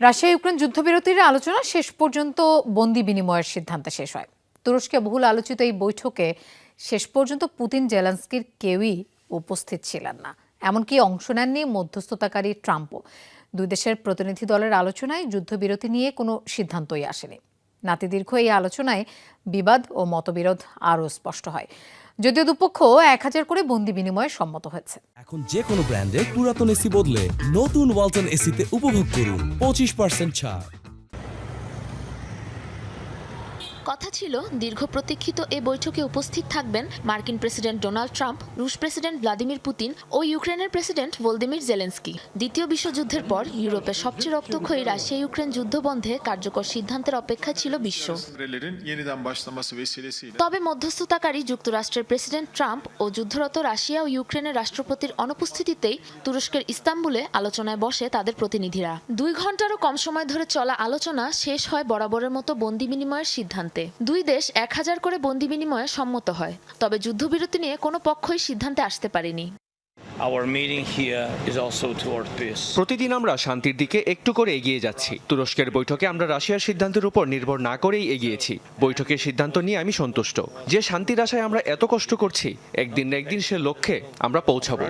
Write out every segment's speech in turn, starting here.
Russia Ukraine যুদ্ধবিরতির আলোচনা শেষ পর্যন্ত বন্দি বিনিময়ের সিদ্ধান্ত শেষ হয়। তুরস্কে বহুল আলোচিত এই বৈঠকে শেষ পর্যন্ত পুতিন জেলান্সকির কেউই উপস্থিত ছিলেন না। এমনকি অংশ নেননি মধ্যস্থতাকারী ট্রাম্পও। দুই দেশের প্রতিনিধি দলের আলোচনায় যুদ্ধবিরতি নিয়ে কোনো সিদ্ধান্তই আসেনি। নাতিদীর্ঘ এই আলোচনায় বিবাদ ও মতবিরোধ আরও স্পষ্ট হয়। যদিও দুপক্ষ এক হাজার করে বন্দি বিনিময়ে সম্মত হয়েছে। এখন যে কোনো ব্র্যান্ডের পুরাতন এসি বদলে নতুন ওয়ালটন এসিতে উপভোগ করুন পঁচিশ পার্সেন্ট ছাড়। কথা ছিল, দীর্ঘ প্রতীক্ষিত এ বৈঠকে উপস্থিত থাকবেন মার্কিন প্রেসিডেন্ট ডোনাল্ড ট্রাম্প, রুশ প্রেসিডেন্ট ভ্লাদিমির পুতিন ও ইউক্রেনের প্রেসিডেন্ট ভোলদিমির জেলেন্সকি। দ্বিতীয় বিশ্বযুদ্ধের পর ইউরোপের সবচেয়ে রক্তক্ষয়ী রাশিয়া ইউক্রেন যুদ্ধ বন্ধে কার্যকর সিদ্ধান্তের অপেক্ষা ছিল বিশ্ব। তবে মধ্যস্থতাকারী যুক্তরাষ্ট্রের প্রেসিডেন্ট ট্রাম্প ও যুদ্ধরত রাশিয়া ও ইউক্রেনের রাষ্ট্রপতির অনুপস্থিতিতেই তুরস্কের ইস্তাম্বুলে আলোচনায় বসে তাদের প্রতিনিধিরা। দুই ঘন্টারও কম সময় ধরে চলা আলোচনা শেষ হয় বরাবরের মতো বন্দি বিনিময়ের সিদ্ধান্তে। দুই দেশ এক হাজার করে বন্দি বিনিময়ে সম্মত হয়। তবে যুদ্ধবিরতি নিয়ে কোনো পক্ষই সিদ্ধান্তে আসতে পারেনি. প্রতিদিন আমরা শান্তির দিকে একটু করে এগিয়ে যাচ্ছি। তুরস্কের বৈঠকে আমরা রাশিয়ার সিদ্ধান্তের উপর নির্ভর না করেই এগিয়েছি। বৈঠকের সিদ্ধান্ত নিয়ে আমি সন্তুষ্ট। যে শান্তির আশায় আমরা এত কষ্ট করছি একদিন না একদিন সে লক্ষ্যে আমরা পৌঁছাবো।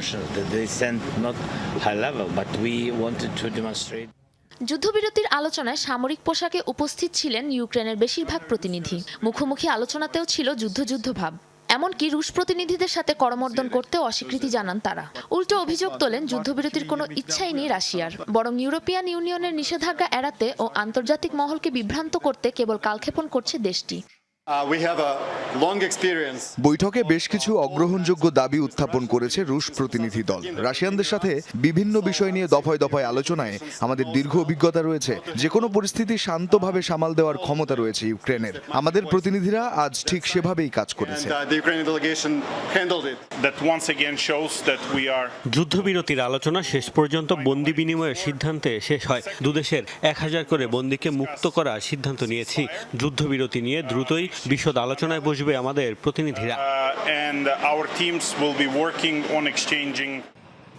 যুদ্ধবিরতির আলোচনায় সামরিক পোশাকে উপস্থিত ছিলেন ইউক্রেনের বেশিরভাগ প্রতিনিধি। মুখোমুখি আলোচনাতেও ছিল যুদ্ধ যুদ্ধ ভাব এমনকি রুশ প্রতিনিধিদের সাথে করমর্দন করতেও অস্বীকৃতি জানান তারা। উল্টো অভিযোগ তোলেন, যুদ্ধবিরতির কোনো ইচ্ছাই নেই রাশিয়ার। বরং ইউরোপিয়ান ইউনিয়নের নিষেধাজ্ঞা এড়াতে ও আন্তর্জাতিক মহলকে বিভ্রান্ত করতে কেবল কালক্ষেপণ করছে দেশটি। Uh, বৈঠকে বেশ কিছু অগ্রহণযোগ্য দাবি উত্থাপন করেছে রুশ প্রতিনিধি দল। রাশিয়ানদের সাথে বিভিন্ন বিষয় নিয়ে দফায় দফায় আলোচনায় আমাদের দীর্ঘ অভিজ্ঞতা রয়েছে। যে কোনো পরিস্থিতি শান্তভাবে সামাল দেওয়ার ক্ষমতা রয়েছে ইউক্রেনের। আমাদের প্রতিনিধিরা আজ ঠিক সেভাবেই কাজ করেছে। Uh, যুদ্ধবিরতির আলোচনা শেষ পর্যন্ত বন্দি বিনিময়ের সিদ্ধান্তে শেষ হয়। দুদেশের এক হাজার করে বন্দিকে মুক্ত করার সিদ্ধান্ত নিয়েছি। যুদ্ধবিরতি নিয়ে দ্রুতই বিশদ আলোচনায় বসবে আমাদের প্রতিনিধিরা। Uh,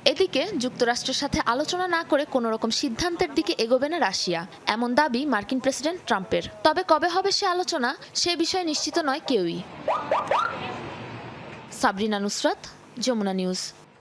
এদিকে যুক্তরাষ্ট্রের সাথে আলোচনা না করে কোনো রকম সিদ্ধান্তের দিকে এগোবে না রাশিয়া। এমন দাবি মার্কিন প্রেসিডেন্ট ট্রাম্পের। তবে কবে হবে সে আলোচনা সে বিষয়ে নিশ্চিত নয় কেউই। সাবরিনা নুসরাত যমুনা নিউজ।